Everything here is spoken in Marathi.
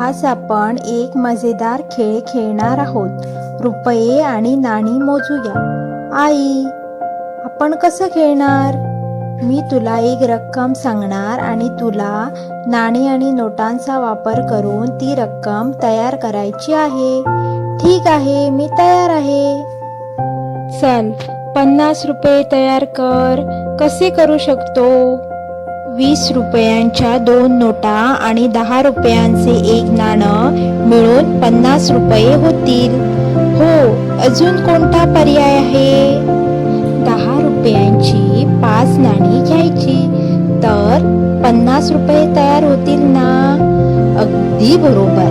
आज आपण एक मजेदार खेळ खेळणार आहोत. रुपये आणि नाणी मोजूया. आई आपण कसं खेळणार? मी तुला एक रक्कम सांगणार आणि तुला नाणी आणि नोटांचा वापर करून ती रक्कम तयार करायची आहे. ठीक आहे मी तयार आहे. चल पन्नास रुपये तयार कर. कसे करू शकतो? वीस रुपयांच्या दोन नोटा आणि दहा रुपयांचे एक नाणं मिळून पन्नास रुपये होतील. हो अजून कोणता पर्याय आहे? दहा रुपयांची पाच नाणी घ्यायची तर पन्नास रुपये तयार होतील ना? अगदी बरोबर.